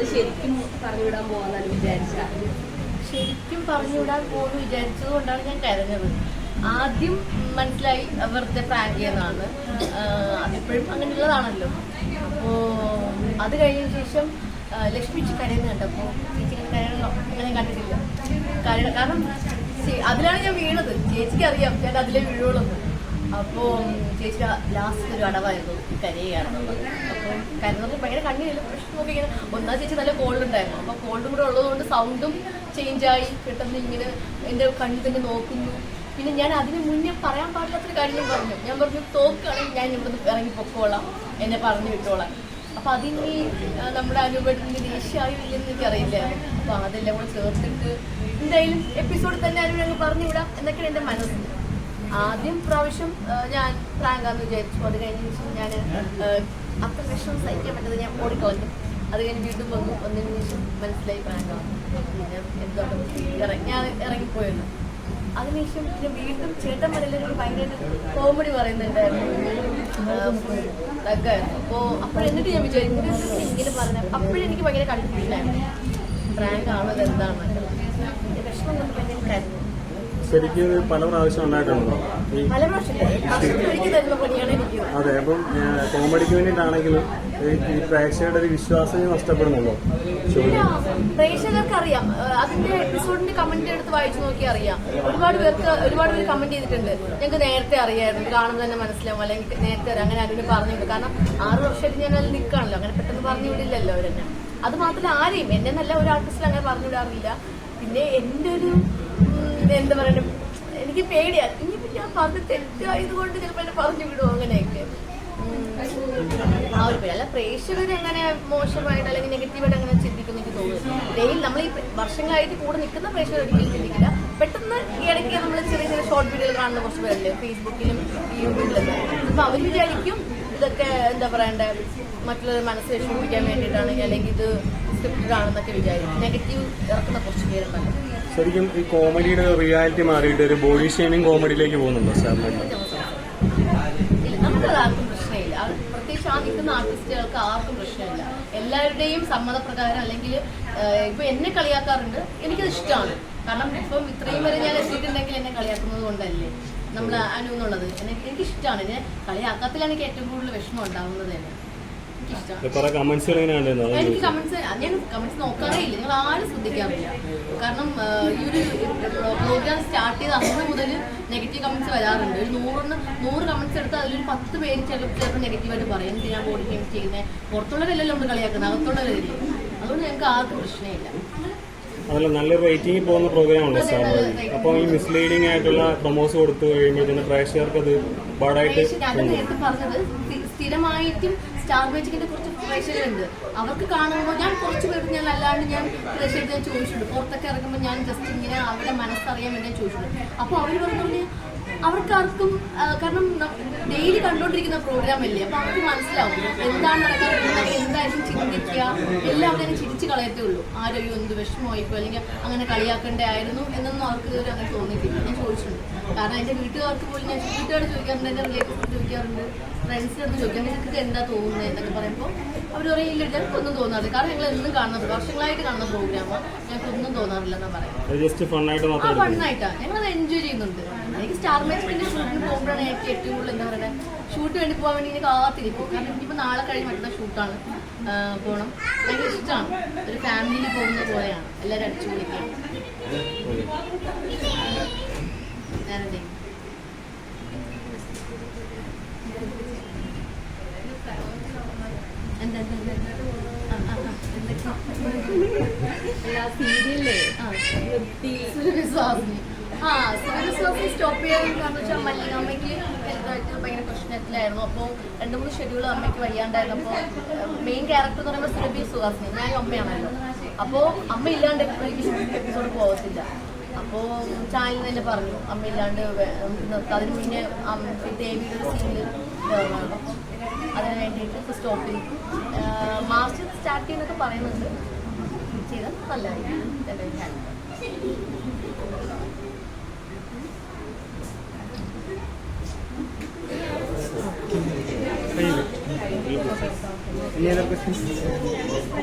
ഇത് ശരിക്കും പറഞ്ഞുവിടാൻ പോവാന്നാണ് വിചാരിച്ച ശരിക്കും പറഞ്ഞുവിടാൻ പോകുന്നു വിചാരിച്ചത് കൊണ്ടാണ് ഞാൻ കരഞ്ഞത്. ആദ്യം മനസ്സിലായി വെറുതെ പ്രാങ്ക് ആഹ് അതിപ്പോഴും അങ്ങനെയുള്ളതാണല്ലോ. അപ്പോ അത് കഴിഞ്ഞ ശേഷം ലക്ഷ്മി കരയുന്ന കണ്ടപ്പോ ചേച്ചി കരയണോ? അങ്ങനെ കണ്ടിട്ടില്ല. കാരണം അതിലാണ് ഞാൻ വീണത്. ചേച്ചിക്ക് അറിയാം ഞാൻ അതിലേ വീഴുള്ളൂ അപ്പോ ചേച്ചി ലാസ്റ്റ് ഒരു അടവായിരുന്നു കരയുകയാണെന്നുള്ളത്. അപ്പോൾ കരുന്നത് ഭയങ്കര കണ്ണില്ല പ്രശ്നം നോക്കി ഇങ്ങനെ ഒന്നാം ചേച്ചി നല്ല കോൾഡ് ഉണ്ടായിരുന്നു. അപ്പൊ കോൾഡും കൂടെ ഉള്ളതുകൊണ്ട് സൗണ്ടും ചേഞ്ച് ആയി. പെട്ടെന്ന് ഇങ്ങനെ എന്റെ കണ്ണിൽ തന്നെ നോക്കുന്നു. പിന്നെ ഞാൻ അതിന് മുന്നേ പറയാൻ പാടില്ലാത്തൊരു കാര്യം പറഞ്ഞു. ഞാൻ പറഞ്ഞു തോക്കുകയാണെങ്കിൽ ഞാൻ ഇവിടുന്ന് ഇറങ്ങി പൊക്കോളാം. എന്നെ പറഞ്ഞു വിട്ടോളാം. അപ്പൊ അതിനി നമ്മുടെ അനുപേട്ടന്റെ ദേഷ്യമായോ ഇല്ലെന്ന് എനിക്കറിയില്ല. അപ്പൊ അതെല്ലാം കൂടെ ചേർത്തിട്ട് എന്തായാലും എപ്പിസോഡ് തന്നെ ആരും ഞങ്ങൾ പറഞ്ഞു വിടാം എന്നൊക്കെയാണ് എന്റെ മനസ്സിൽ ആദ്യം പ്രാവശ്യം ഞാൻ പ്രാങ്കാന്ന് വിചാരിച്ചു. അത് കഴിഞ്ഞ ശേഷം ഞാൻ അത്ര വിഷം സഹിക്കാൻ പറ്റത് ഞാൻ ഓടിക്കളഞ്ഞു. അത് കഴിഞ്ഞ് വീണ്ടും വന്നു. വന്നതിന് ശേഷം മനസ്സിലായി പ്രാങ്കാണ് പിന്നെ എന്തോ ഇറങ്ങി ഞാൻ ഇറങ്ങിപ്പോയിരുന്നു. അതിനുശേഷം പിന്നെ വീണ്ടും ചേട്ടൻ വരലൊരു ഭയങ്കര കോമഡി പറയുന്നുണ്ടായിരുന്നു. തഗ്ഗായിരുന്നു. അപ്പോൾ അപ്പോഴെന്നിട്ട് ഞാൻ വിചാരിക്കുന്നു "ഇവരെന്താ ഇങ്ങനെ പറഞ്ഞ? അപ്പോഴെനിക്ക് ഭയങ്കര കൺഫ്യൂഷനായിരുന്നു പ്രാങ്ക് ആണോ പിന്നെ വിഷമം കൊണ്ട് ഭയങ്കര കരുന്നു ശരിക്കും പല പ്രാവശ്യം ഉണ്ടായിട്ടുണ്ടോ. അതെ അപ്പം കോമഡിക്ക് വേണ്ടിയിട്ടാണെങ്കിലും ഈ പ്രേക്ഷകരുടെ ഒരു വിശ്വാസം പ്രേക്ഷകർക്കറിയാം പ്രേക്ഷകർക്ക് അറിയാം. അതിന്റെ എപ്പിസോഡിന്റെ കമന്റ് എടുത്ത് വായിച്ചു നോക്കി അറിയാം. ഒരുപാട് പേർക്ക് ഒരുപാട് പേര് കമന്റ് ചെയ്തിട്ടുണ്ട്. ഞങ്ങൾക്ക് നേരത്തെ അറിയായിരുന്നു. കാണുമ്പോൾ തന്നെ മനസ്സിലാവും. അല്ലെങ്കിൽ നേരത്തെ അറിയാം. അങ്ങനെ അതിന് പറഞ്ഞിട്ടുണ്ട് കാരണം ആറ് വർഷമായിട്ട് ഞാൻ അതിൽ നിൽക്കാണല്ലോ അങ്ങനെ പെട്ടെന്ന് പറഞ്ഞു വിടില്ലല്ലോ അവരെന്നെ. അത് മാത്രമല്ല ആരെയും. എന്നെ നല്ല ഒരു ആർട്ടിസ്റ്റിൽ അങ്ങനെ പറഞ്ഞു വിടാറില്ല. പിന്നെ എന്റെ ഒരു ഉം, എന്താ പറയണ എനിക്ക് പേടിയാണ് ഇനിയിപ്പോ ഞാൻ പറഞ്ഞ് തെറ്റായത് കൊണ്ട് ചിലപ്പോൾ എന്നെ പറഞ്ഞു വിടുവോ അങ്ങനെയൊക്കെ. അല്ല പ്രേക്ഷകർ എങ്ങനെ മോശമായിട്ട് അല്ലെങ്കിൽ നെഗറ്റീവായിട്ട് അങ്ങനെ ചിന്തിക്കുന്നു എനിക്ക് തോന്നുന്നു ഡെയിലി നമ്മൾ ഈ വർഷങ്ങളായിട്ട് കൂടെ നിൽക്കുന്ന പ്രേക്ഷകർ ഒരിക്കലും ചിന്തിക്കില്ല. പെട്ടെന്ന് ഇടയ്ക്ക് നമ്മൾ ചെറിയ ചെറിയ ഷോർട്ട് വീഡിയോകൾ കാണുന്ന കുറച്ച് പേരല്ലേ ഫേസ്ബുക്കിലും യൂട്യൂബിലും അപ്പൊ അവർ വിചാരിക്കും ഇതൊക്കെ എന്താ പറയണ്ടേ? മറ്റുള്ളവരെ മനസ്സ് വിഷമിപ്പിക്കാൻ വേണ്ടിയിട്ടാണെങ്കിൽ അല്ലെങ്കിൽ ഇത് സ്ക്രിപ്റ്റഡ് ആണെന്നൊക്കെ വിചാരിക്കും. നെഗറ്റീവ് ഇറക്കുന്ന കുറച്ച് പേരുണ്ടല്ലോ. ശരിക്കും ഈ കോമഡിയുടെ റിയാലിറ്റി മാറിയിട്ട് ഒരു ബോഡി ഷേമിംഗ് കോമഡിയിലേക്ക് പോകുന്നുണ്ടോ സാറിന് ഇല്ല നമുക്കത് ആർക്കും പ്രശ്നമില്ല. പ്രത്യേകിച്ച് ആ നിൽക്കുന്ന ആർട്ടിസ്റ്റുകൾക്ക് ആർക്കും പ്രശ്നമില്ല. എല്ലാവരുടെയും സമ്മതപ്രകാരം അല്ലെങ്കിൽ ഇപ്പൊ എന്നെ കളിയാക്കാറുണ്ട്. എനിക്കത് ഇഷ്ടമാണ്. കാരണം ഇപ്പം ഇത്രയും വരെ ഞാൻ എത്തിയിട്ടുണ്ടെങ്കിൽ എന്നെ കളിയാക്കുന്നത് കൊണ്ടല്ലേ. നമ്മൾ അനു എന്നുള്ളത്. എനിക്ക് എനിക്ക് ഇഷ്ടമാണ് എന്നെ കളിയാക്കാത്തിലാണ് എനിക്ക് ഏറ്റവും കൂടുതൽ വിഷമം ഉണ്ടാവുന്നത് തന്നെ എനിക്കിഷ്ടമാണ് എനിക്ക് കമന്റ്സ് ഞാൻ കമന്റ്സ് നോക്കാറേ ഇല്ല. നിങ്ങൾ ആരും ശ്രദ്ധിക്കാറില്ല കാരണം ഈ ഒരു പ്രോഗ്രാം സ്റ്റാർട്ട് ചെയ്ത അന്ന് മുതൽ നെഗറ്റീവ് കമന്റ്സ് വരാറുണ്ട്. ഒരു നൂറിന് നൂറ് കമന്റ്സ് എടുത്താൽ അതിലൊരു പത്ത് പേര് ചിലപ്പോൾ നെഗറ്റീവായിട്ട് പറയും. ഞാൻ ബോഡി ഗെയിംസ് ചെയ്യുന്നത് പുറത്തുള്ളവരല്ലല്ലോ നമ്മൾ കളിയാക്കുന്നത്. അകത്തുള്ളവരല്ലേ അതുകൊണ്ട് ഞങ്ങൾക്ക് ആർക്കും പ്രശ്നമില്ല. അതല്ല നല്ലൊരു റേറ്റിംഗിൽ പോകുന്ന പ്രോഗ്രാം ഉണ്ട് സാർ. അപ്പം ഈ മിസ്ലീഡിംഗ് ആയിട്ടുള്ള പ്രൊമോസ് കൊടുത്തു കഴിയുമ്പോഴത്തേന് പ്രേക്ഷകർക്ക് അത് പാടായിട്ട് പറഞ്ഞത് സ്ഥിരമായിട്ടും സ്റ്റാർ മേജിക്കിന്റെ കുറച്ച് പ്രേക്ഷകരുണ്ട് അവർക്ക് കാണുമ്പോൾ ഞാൻ കുറച്ച് പേർക്ക് ഞാൻ അല്ലാണ്ട് ഞാൻ പ്രേക്ഷകർക്ക് ഞാൻ ചോദിച്ചിട്ടുണ്ട്. പുറത്തൊക്കെ ഇറങ്ങുമ്പോൾ ഞാൻ ജസ്റ്റ് ഇങ്ങനെ അവരുടെ മനസ്സറിയാൻ വേണ്ടി ചോദിച്ചിട്ടുണ്ട്. അപ്പോൾ അവർ പറഞ്ഞു അവർക്കാർക്കും കാരണം ഡെയിലി കണ്ടുകൊണ്ടിരിക്കുന്ന പ്രോഗ്രാം അല്ലേ? അപ്പൊ അവർക്ക് മനസ്സിലാവും എന്താണ് നടക്കുന്നത് എന്തായാലും ചിന്തിക്കുക. എല്ലാം അങ്ങനെ ചിരിച്ചു കളയത്തേ ഉള്ളൂ. ആരോഗ്യം എന്ത് വിഷമമായിപ്പോ അല്ലെങ്കിൽ അങ്ങനെ കളിയാക്കേണ്ടായിരുന്നു എന്നൊന്നും അവർക്ക് ഇതുവരെ അങ്ങനെ തോന്നിയിട്ടില്ല. ഞാൻ ചോദിച്ചിട്ടുണ്ട്. കാരണം എന്റെ വീട്ടുകാർക്ക് പോലും ഞാൻ വീട്ടുകാർ ചോദിക്കാറുണ്ട് എന്റെ റിലേറ്റീവ്സ് ചോദിക്കാറുണ്ട്. ഫ്രണ്ട്സിന്റെ അടുത്ത് ചോദിക്കാൻ നിങ്ങൾക്ക് എന്താ തോന്നുന്നത് എന്നൊക്കെ പറയുമ്പോൾ അവർ പറയും ഇല്ല ഞങ്ങൾക്ക് ഒന്നും തോന്നാറില്ല. കാരണം ഞങ്ങൾ എന്നും കാണുന്നത് വർഷങ്ങളായിട്ട് കാണുന്ന പ്രോഗ്രാമാണ് ഞങ്ങൾക്ക് ഒന്നും തോന്നാറില്ല എന്നാ പറയാം അത് ആ മാത്രം എടുക്കുന്നു ഫണ്ണായിട്ടാ ഞങ്ങൾ അത് എൻജോയ് ചെയ്യുന്നുണ്ട്. എനിക്ക് സ്റ്റാർ ഷൂട്ടിന് പോകുമ്പോഴാണ് എനിക്ക് ഏറ്റവും കൂടുതൽ എന്താ പറയുക ഷൂട്ട് വേണ്ടി പോകാൻ വേണ്ടി എനിക്ക് കാത്തിരിക്കും. കാരണം ഇനിയിപ്പോൾ നാളെ കഴിഞ്ഞ് മറ്റുള്ള ഷൂട്ടാണ് പോകണം ഭയങ്കര ഇഷ്ടമാണ് ഒരു ഫാമിലിയിൽ പോകുന്ന പോലെയാണ്. എല്ലാവരും അടിച്ചു പൊളിക്കുകയാണ് വേറെ എന്തെങ്കിലും? എന്താ എന്താ, എന്താ, എന്താ? ആ, ആ, ആ, എന്തൊക്കെയാ? സീരിയലേ ആ. സൂര്യവിശ്വാസിനി സ്റ്റോപ്പ് ചെയ്യാൻ കാരണം വെച്ചാൽ മല്ലികാമ്മയ്ക്ക് ഹെൽത്തായിട്ട് ഭയങ്കര പ്രശ്നത്തിലായിരുന്നു. അപ്പോൾ രണ്ട് മൂന്ന് ഷെഡ്യൂൾ അമ്മയ്ക്ക് വയ്യാണ്ടായിരുന്നപ്പോൾ മെയിൻ ക്യാരക്ടർ എന്ന് പറയുമ്പോൾ സുരഭി സുഹാസിനി. ഞാൻ അമ്മയാണല്ലോ. അപ്പോൾ അമ്മ ഇല്ലാണ്ട് എപ്പിസോഡ് പോകത്തില്ല. അപ്പോൾ ചാനൽ തന്നെ പറഞ്ഞു അമ്മ ഇല്ലാണ്ട് അതിന് മുന്നേ ദേവിയുടെ സീനിൽ അതിന് വേണ്ടിയിട്ട് സ്റ്റോപ്പ് ചെയ്തു. മാർച്ച് സ്റ്റാർട്ട് ചെയ്യുന്നൊക്കെ പറയുന്നുണ്ട്. ചെയ്താൽ ഹാപ്പി Any other questions?